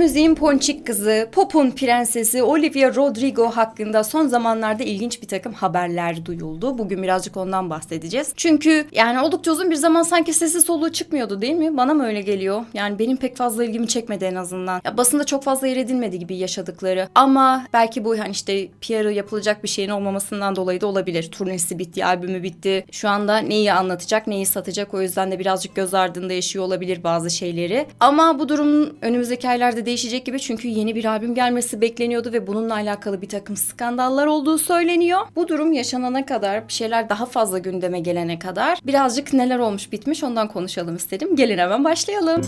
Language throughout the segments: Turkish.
müziğin ponçik kızı, pop'un prensesi Olivia Rodrigo hakkında son zamanlarda ilginç bir takım haberler duyuldu. Bugün birazcık ondan bahsedeceğiz. Çünkü yani oldukça uzun bir zaman sanki sesi soluğu çıkmıyordu değil mi? Bana mı öyle geliyor? Yani benim pek fazla ilgimi çekmedi en azından. Ya basında çok fazla yer edilmedi gibi yaşadıkları. Ama belki bu hani işte PR'ı yapılacak bir şeyin olmamasından dolayı da olabilir. Turnesi bitti, albümü bitti. Şu anda neyi anlatacak, neyi satacak o yüzden de birazcık göz ardında yaşıyor olabilir bazı şeyleri. Ama bu durumun önümüzdeki aylarda değişecek gibi çünkü yeni bir albüm gelmesi bekleniyordu ve bununla alakalı bir takım skandallar olduğu söyleniyor. Bu durum yaşanana kadar bir şeyler daha fazla gündeme gelene kadar birazcık neler olmuş bitmiş ondan konuşalım istedim. Gelin hemen başlayalım.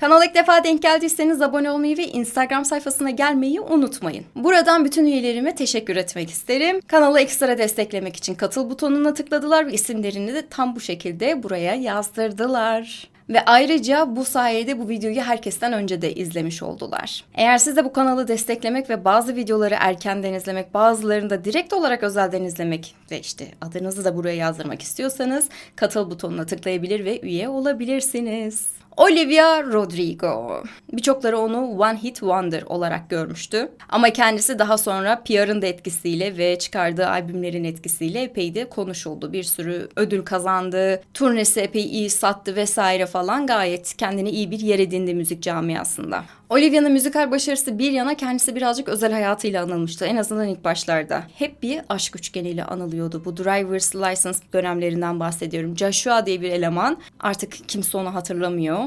Kanala ilk defa denk geldiyseniz abone olmayı ve Instagram sayfasına gelmeyi unutmayın. Buradan bütün üyelerime teşekkür etmek isterim. Kanalı ekstra desteklemek için katıl butonuna tıkladılar ve isimlerini de tam bu şekilde buraya yazdırdılar. Ve ayrıca bu sayede bu videoyu herkesten önce de izlemiş oldular. Eğer siz de bu kanalı desteklemek ve bazı videoları erkenden izlemek, bazılarını da direkt olarak özelden izlemek ve işte adınızı da buraya yazdırmak istiyorsanız katıl butonuna tıklayabilir ve üye olabilirsiniz. Olivia Rodrigo. Birçokları onu One Hit Wonder olarak görmüştü. Ama kendisi daha sonra PR'ın da etkisiyle ve çıkardığı albümlerin etkisiyle epey de konuşuldu. Bir sürü ödül kazandı, turnesi epey iyi sattı vesaire falan gayet kendine iyi bir yer edindi müzik camiasında. Olivia'nın müzikal başarısı bir yana kendisi birazcık özel hayatıyla anılmıştı. En azından ilk başlarda. Hep bir aşk üçgeniyle anılıyordu. Bu driver's license dönemlerinden bahsediyorum. Joshua diye bir eleman. Artık kimse onu hatırlamıyor.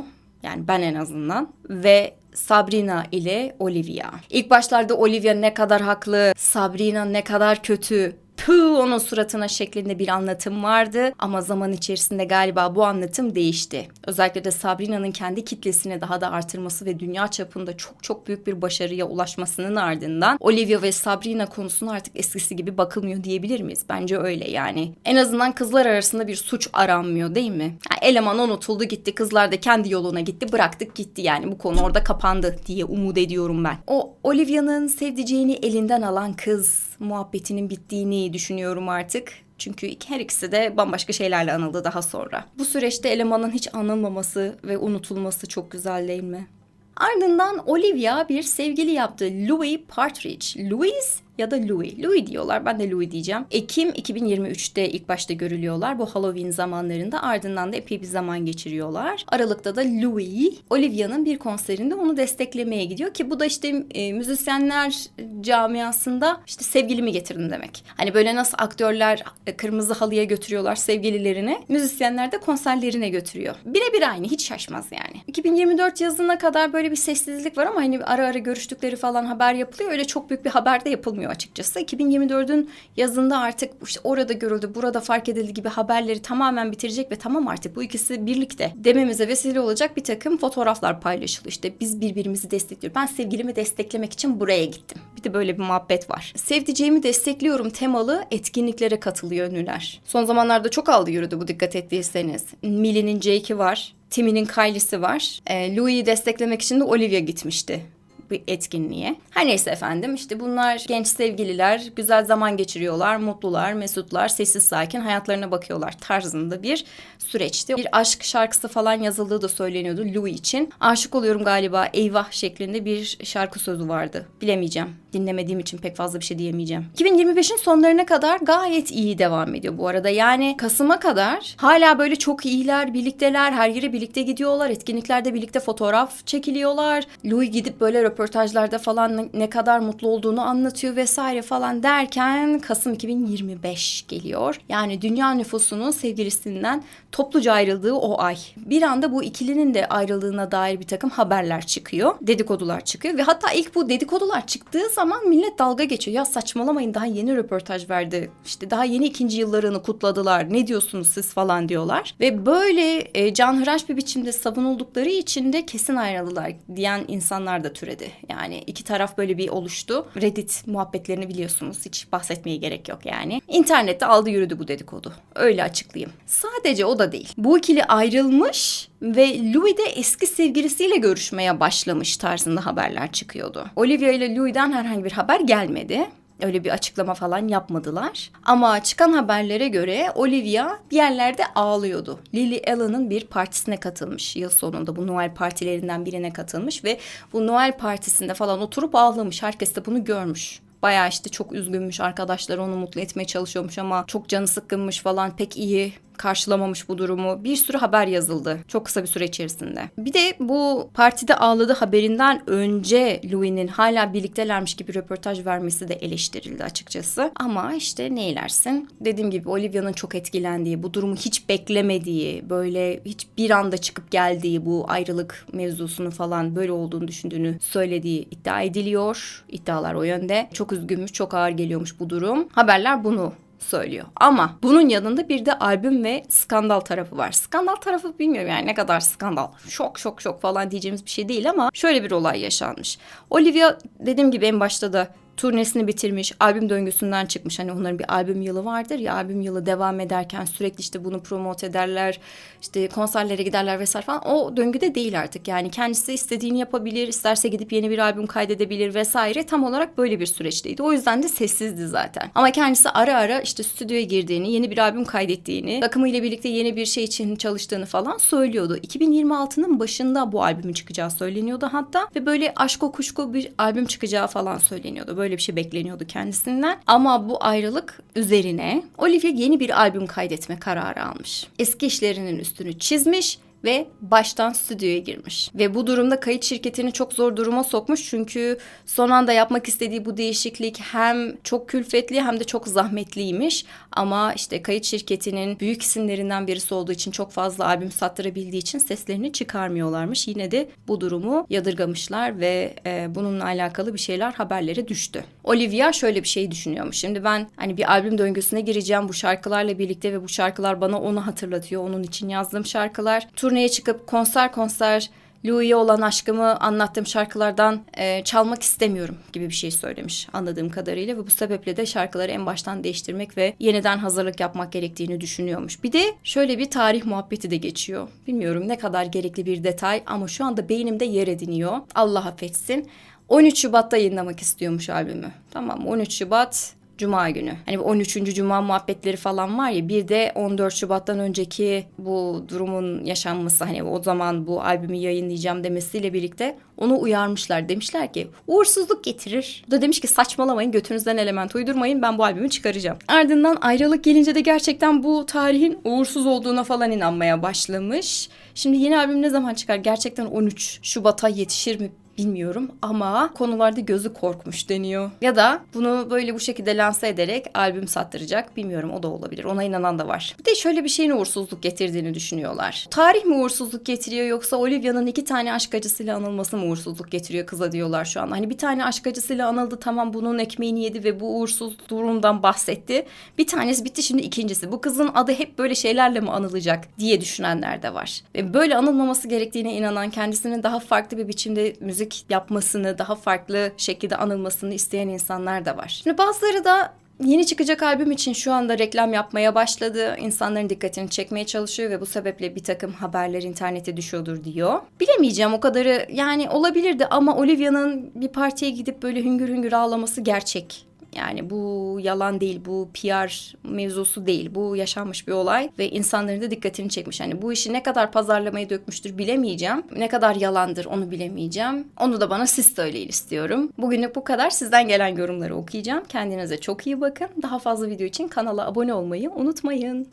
Yani ben en azından. Ve Sabrina ile Olivia. İlk başlarda Olivia ne kadar haklı, Sabrina ne kadar kötü pı onun suratına şeklinde bir anlatım vardı ama zaman içerisinde galiba bu anlatım değişti. Özellikle de Sabrina'nın kendi kitlesini daha da artırması ve dünya çapında çok çok büyük bir başarıya ulaşmasının ardından Olivia ve Sabrina konusuna artık eskisi gibi bakılmıyor diyebilir miyiz? Bence öyle yani. En azından kızlar arasında bir suç aranmıyor değil mi? Yani eleman unutuldu gitti kızlar da kendi yoluna gitti bıraktık gitti yani bu konu orada kapandı diye umut ediyorum ben. O Olivia'nın sevdiceğini elinden alan kız muhabbetinin bittiğini düşünüyorum artık. Çünkü her ikisi de bambaşka şeylerle anıldı daha sonra. Bu süreçte elemanın hiç anılmaması ve unutulması çok güzel değil mi? Ardından Olivia bir sevgili yaptı. Louis Partridge. Louis ya da Louis. Louis diyorlar. Ben de Louis diyeceğim. Ekim 2023'te ilk başta görülüyorlar. Bu Halloween zamanlarında ardından da epey bir zaman geçiriyorlar. Aralıkta da Louis Olivia'nın bir konserinde onu desteklemeye gidiyor ki bu da işte e, müzisyenler camiasında işte sevgilimi getirdim demek. Hani böyle nasıl aktörler e, kırmızı halıya götürüyorlar sevgililerini. Müzisyenler de konserlerine götürüyor. Birebir aynı hiç şaşmaz yani. 2024 yazına kadar böyle bir sessizlik var ama hani ara ara görüştükleri falan haber yapılıyor. Öyle çok büyük bir haber de yapılmıyor açıkçası. 2024'ün yazında artık işte orada görüldü, burada fark edildi gibi haberleri tamamen bitirecek ve tamam artık bu ikisi birlikte dememize vesile olacak bir takım fotoğraflar paylaşılıyor. İşte biz birbirimizi destekliyoruz. Ben sevgilimi desteklemek için buraya gittim. Bir de böyle bir muhabbet var. Sevdiceğimi destekliyorum temalı etkinliklere katılıyor ünlüler. Son zamanlarda çok aldı yürüdü bu dikkat ettiyseniz. Millie'nin Jake'i var. Timmy'nin Kylie'si var. E, Louis'i desteklemek için de Olivia gitmişti bir etkinliğe. Her neyse efendim işte bunlar genç sevgililer güzel zaman geçiriyorlar, mutlular, mesutlar, sessiz sakin hayatlarına bakıyorlar tarzında bir süreçti. Bir aşk şarkısı falan yazıldığı da söyleniyordu Louis için. Aşık oluyorum galiba eyvah şeklinde bir şarkı sözü vardı. Bilemeyeceğim. Dinlemediğim için pek fazla bir şey diyemeyeceğim. 2025'in sonlarına kadar gayet iyi devam ediyor bu arada. Yani Kasım'a kadar hala böyle çok iyiler, birlikteler, her yere birlikte gidiyorlar. Etkinliklerde birlikte fotoğraf çekiliyorlar. Louis gidip böyle röportajlarda falan ne kadar mutlu olduğunu anlatıyor vesaire falan derken Kasım 2025 geliyor. Yani dünya nüfusunun sevgilisinden topluca ayrıldığı o ay. Bir anda bu ikilinin de ayrıldığına dair bir takım haberler çıkıyor. Dedikodular çıkıyor ve hatta ilk bu dedikodular çıktığı zaman millet dalga geçiyor. Ya saçmalamayın daha yeni röportaj verdi. İşte daha yeni ikinci yıllarını kutladılar. Ne diyorsunuz siz falan diyorlar. Ve böyle e, canhıraş bir biçimde savunuldukları için de kesin ayrıldılar diyen insanlar da türedi. Yani iki taraf böyle bir oluştu. Reddit muhabbetlerini biliyorsunuz. Hiç bahsetmeye gerek yok yani. İnternette aldı yürüdü bu dedikodu. Öyle açıklayayım. Sadece o da değil. Bu ikili ayrılmış ve Louis de eski sevgilisiyle görüşmeye başlamış tarzında haberler çıkıyordu. Olivia ile Louis'den herhangi bir haber gelmedi. Öyle bir açıklama falan yapmadılar. Ama çıkan haberlere göre Olivia bir yerlerde ağlıyordu. Lily Allen'ın bir partisine katılmış yıl sonunda. Bu Noel partilerinden birine katılmış ve bu Noel partisinde falan oturup ağlamış. Herkes de bunu görmüş. Bayağı işte çok üzgünmüş arkadaşları onu mutlu etmeye çalışıyormuş ama çok canı sıkkınmış falan pek iyi karşılamamış bu durumu. Bir sürü haber yazıldı çok kısa bir süre içerisinde. Bir de bu partide ağladı haberinden önce Louis'nin hala birliktelermiş gibi röportaj vermesi de eleştirildi açıkçası. Ama işte ne eylersin? Dediğim gibi Olivia'nın çok etkilendiği, bu durumu hiç beklemediği, böyle hiç bir anda çıkıp geldiği bu ayrılık mevzusunun falan böyle olduğunu düşündüğünü söylediği iddia ediliyor. İddialar o yönde. Çok üzgünmüş, çok ağır geliyormuş bu durum. Haberler bunu söylüyor. Ama bunun yanında bir de albüm ve skandal tarafı var. Skandal tarafı bilmiyorum yani ne kadar skandal. Şok şok şok falan diyeceğimiz bir şey değil ama şöyle bir olay yaşanmış. Olivia dediğim gibi en başta da turnesini bitirmiş, albüm döngüsünden çıkmış. Hani onların bir albüm yılı vardır ya albüm yılı devam ederken sürekli işte bunu promote ederler. işte konserlere giderler vesaire falan. O döngüde değil artık. Yani kendisi istediğini yapabilir, isterse gidip yeni bir albüm kaydedebilir vesaire. Tam olarak böyle bir süreçteydi. O yüzden de sessizdi zaten. Ama kendisi ara ara işte stüdyoya girdiğini, yeni bir albüm kaydettiğini, takımıyla birlikte yeni bir şey için çalıştığını falan söylüyordu. 2026'nın başında bu albümün çıkacağı söyleniyordu hatta ve böyle aşko kuşku bir albüm çıkacağı falan söyleniyordu. Böyle bir şey bekleniyordu kendisinden. Ama bu ayrılık üzerine Olivia yeni bir albüm kaydetme kararı almış. Eski işlerinin üstünü çizmiş ve baştan stüdyoya girmiş. Ve bu durumda kayıt şirketini çok zor duruma sokmuş çünkü son anda yapmak istediği bu değişiklik hem çok külfetli hem de çok zahmetliymiş. Ama işte kayıt şirketinin büyük isimlerinden birisi olduğu için çok fazla albüm sattırabildiği için seslerini çıkarmıyorlarmış. Yine de bu durumu yadırgamışlar ve e, bununla alakalı bir şeyler haberlere düştü. Olivia şöyle bir şey düşünüyormuş. Şimdi ben hani bir albüm döngüsüne gireceğim bu şarkılarla birlikte ve bu şarkılar bana onu hatırlatıyor. Onun için yazdığım şarkılar. Turneye çıkıp konser konser Louis'e olan aşkımı anlattığım şarkılardan e, çalmak istemiyorum gibi bir şey söylemiş anladığım kadarıyla ve bu sebeple de şarkıları en baştan değiştirmek ve yeniden hazırlık yapmak gerektiğini düşünüyormuş. Bir de şöyle bir tarih muhabbeti de geçiyor. Bilmiyorum ne kadar gerekli bir detay ama şu anda beynimde yer ediniyor. Allah affetsin. 13 Şubat'ta yayınlamak istiyormuş albümü. Tamam 13 Şubat Cuma günü. Hani bu 13. Cuma muhabbetleri falan var ya bir de 14 Şubat'tan önceki bu durumun yaşanması hani o zaman bu albümü yayınlayacağım demesiyle birlikte onu uyarmışlar. Demişler ki uğursuzluk getirir. O da demiş ki saçmalamayın götünüzden element uydurmayın ben bu albümü çıkaracağım. Ardından ayrılık gelince de gerçekten bu tarihin uğursuz olduğuna falan inanmaya başlamış. Şimdi yeni albüm ne zaman çıkar? Gerçekten 13 Şubat'a yetişir mi bilmiyorum ama konularda gözü korkmuş deniyor. Ya da bunu böyle bu şekilde lanse ederek albüm sattıracak bilmiyorum o da olabilir. Ona inanan da var. Bir de şöyle bir şeyin uğursuzluk getirdiğini düşünüyorlar. Tarih mi uğursuzluk getiriyor yoksa Olivia'nın iki tane aşk acısıyla anılması mı uğursuzluk getiriyor kıza diyorlar şu an. Hani bir tane aşk acısıyla anıldı tamam bunun ekmeğini yedi ve bu uğursuz durumdan bahsetti. Bir tanesi bitti şimdi ikincisi. Bu kızın adı hep böyle şeylerle mi anılacak diye düşünenler de var. Ve böyle anılmaması gerektiğine inanan kendisinin daha farklı bir biçimde müzik yapmasını, daha farklı şekilde anılmasını isteyen insanlar da var. Şimdi bazıları da Yeni çıkacak albüm için şu anda reklam yapmaya başladı. İnsanların dikkatini çekmeye çalışıyor ve bu sebeple bir takım haberler internete düşüyordur diyor. Bilemeyeceğim o kadarı yani olabilirdi ama Olivia'nın bir partiye gidip böyle hüngür hüngür ağlaması gerçek. Yani bu yalan değil, bu PR mevzusu değil. Bu yaşanmış bir olay ve insanların da dikkatini çekmiş. Yani bu işi ne kadar pazarlamaya dökmüştür bilemeyeceğim. Ne kadar yalandır onu bilemeyeceğim. Onu da bana siz söyleyin istiyorum. Bugünlük bu kadar. Sizden gelen yorumları okuyacağım. Kendinize çok iyi bakın. Daha fazla video için kanala abone olmayı unutmayın.